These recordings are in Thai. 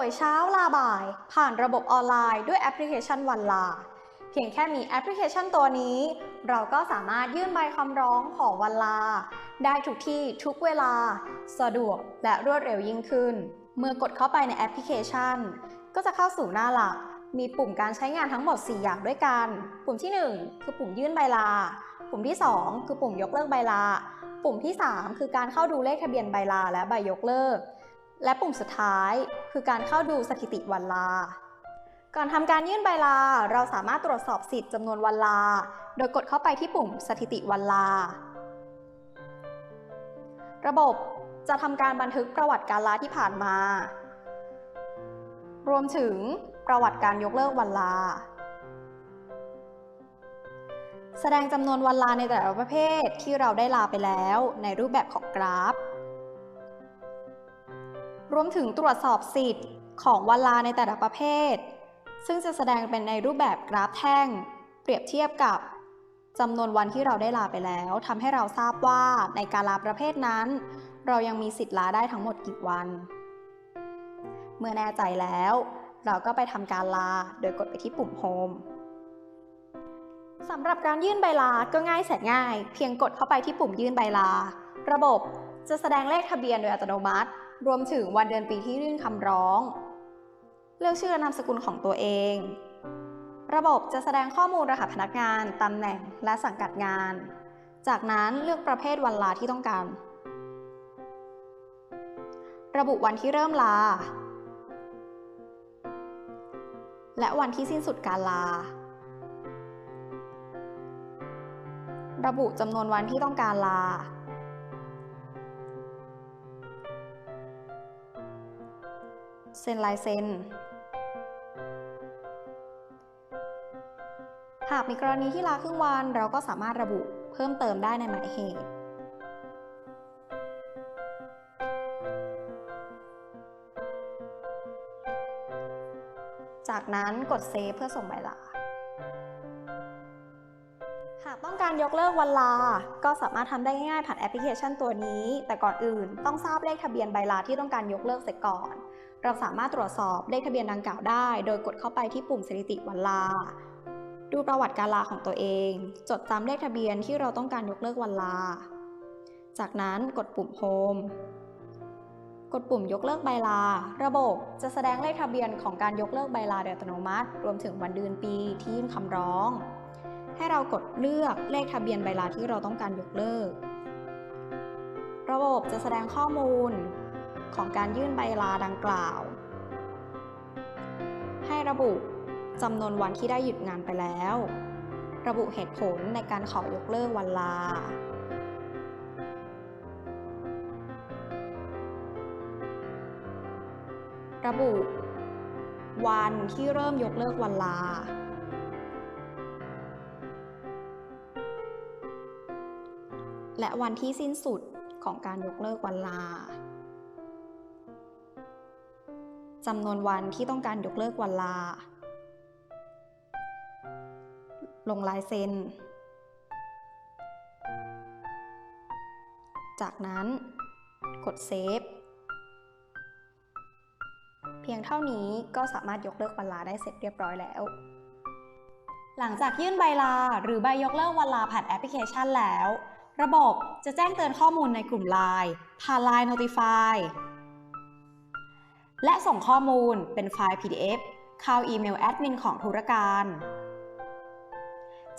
ป่วยเช้าลาบ่าย ผ่านระบบออนไลน์ด้วยแอปพลิเคชันวันลา เพียงแค่มีแอปพลิเคชันตัวนี้ เราก็สามารถยื่นใบคำร้องขอวันลา ได้ทุกที่ทุกเวลา สะดวกและรวดเร็วยิ่งขึ้น เมื่อกดเข้าไปในแอปพลิเคชัน ก็จะเข้าสู่หน้าหลัก มีปุ่มการใช้งานทั้งหมด 4 อย่างด้วยกัน ปุ่มที่ 1 คือปุ่มยื่นใบลา ปุ่มที่ 2 คือปุ่มยกเลิกใบลา ปุ่มที่ 3 คือการเข้าดูเลขทะเบียนใบลาและใบยกเลิก และปุ่มสุดท้ายคือการเข้าดูสถิติวันลา ก่อนทำการยื่นใบลา เราสามารถตรวจสอบสิทธิ์จำนวนวันลา โดยกดเข้าไปที่ปุ่มสถิติวันลา ระบบจะทำการบันทึกประวัติการลาที่ผ่านมา รวมถึงประวัติการยกเลิกวันลา แสดงจำนวนวันลาในแต่ละประเภทที่เราได้ลาไปแล้วในรูปแบบของกราฟ รวมถึงตรวจสอบสิทธิ์ของวันลาในแต่ละประเภท ซึ่งจะแสดงเป็นในรูปแบบกราฟแท่ง เปรียบเทียบกับจำนวนวันที่เราได้ลาไปแล้วทำให้เราทราบว่าในการลาประเภทนั้น เรายังมีสิทธิ์ลาได้ทั้งหมดกี่วัน เมื่อแน่ใจแล้ว เราก็ไปทำการลาโดยกดไปที่ปุ่ม Home สำหรับการยื่นใบลา ก็ง่ายแสนง่าย เพียงกดเข้าไปที่ปุ่มยื่นใบลา ระบบจะแสดงเลขทะเบียนโดยอัตโนมัติ รวมถึงวันเดือนปีที่ยื่นคำร้อง เลือกชื่อและนามสกุลของตัวเอง ระบบจะแสดงข้อมูลรหัสพนักงาน ตำแหน่ง และสังกัดงาน จากนั้นเลือกประเภทวันลาที่ต้องการ ระบุวันที่เริ่มลา และวันที่สิ้นสุดการลา ระบุจำนวนวันที่ต้องการลา ซ็นลายเซ็น หากมีกรณีที่ลาครึ่งวันเราก็สามารถระบุเพิ่มเติมได้ในหมายเหตุจากนั้นกดเซฟเพื่อส่งใบลาากต้องการยกเลิกวันลา ก็สามารถทำได้ง่ายๆผ่านแอปพลิเคชันตัวนี้ แต่ก่อนอื่น ต้องทราบเลขทะเบียนใบลาที่ต้องการยกเลิกเสร็จก่อน เราสามารถตรวจสอบเลขทะเบียนดังกล่าวได้ โดยกดเข้าไปที่ปุ่มสถิติวันลา ดูประวัติการลาของตัวเอง จดจำเลขทะเบียนที่เราต้องการยกเลิกวันลา จากนั้นกดปุ่ม Home กดปุ่มยกเลิกใบลา ระบบจะแสดงเลขทะเบียนของการยกเลิกใบลาโดยอัตโนมัติ รวมถึงวันเดือนปีที่ยื่นคำร้อง ให้เรากดเลือกเลขทะเบียนใบลาที่เราต้องการยกเลิก ระบบจะแสดงข้อมูลของการยื่นใบลาดังกล่าว ให้ระบุจำนวนวันที่ได้หยุดงานไปแล้ว ระบุเหตุผลในการขอยกเลิกวันลา ระบุวันที่เริ่มยกเลิกวันลา และวันที่สิ้นสุดของการยกเลิกวันลาจำนวนวันที่ต้องการยกเลิกวันลา ลงลายเซ็น จากนั้นกดเซฟ เพียงเท่านี้ก็สามารถยกเลิกวันลาได้เสร็จเรียบร้อยแล้ว หลังจากยื่นใบลาหรือใบยกเลิกวันลาผ่านแอปพลิเคชันแล้ว ระบบจะแจ้งเตือนข้อมูลในกลุ่ม Line ผ่าน Line Notify และส่งข้อมูลเป็นไฟล์ PDF เข้าอีเมลแอดมินของธุรการ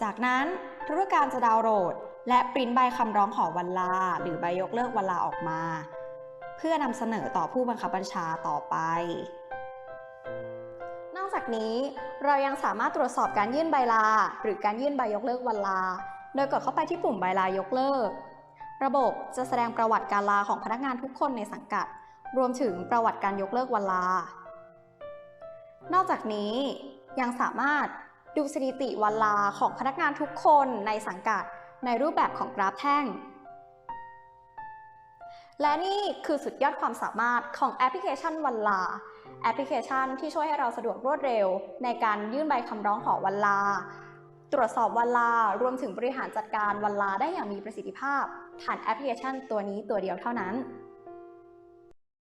จากนั้นธุรการจะดาวน์โหลด และปริ้นใบคำร้องขอวันลา หรือใบยกเลิกวันลาออกมา เพื่อนำเสนอต่อผู้บังคับบัญชาต่อไป นอกจากนี้เรายังสามารถตรวจสอบการยื่นใบลา หรือการยื่นใบยกเลิกวันลา โดยกดเข้าไปที่ปุ่มใบลายกเลิก ระบบจะแสดงประวัติการลาของพนักงานทุกคนในสังกัด รวมถึงประวัติการยกเลิกวันลา นอกจากนี้ยังสามารถดูสถิติวันลาของพนักงานทุกคนในสังกัดในรูปแบบของกราฟแท่ง และนี่คือสุดยอดความสามารถของแอปพลิเคชันวันลา แอปพลิเคชันที่ช่วยให้เราสะดวกรวดเร็ว ในการยื่นใบคำร้องขอวันลา ตรวจสอบวันลา รวมถึงบริหารจัดการวันลาได้อย่างมีประสิทธิภาพ ผ่านแอปพลิเคชันตัวนี้ตัวเดียวเท่านั้น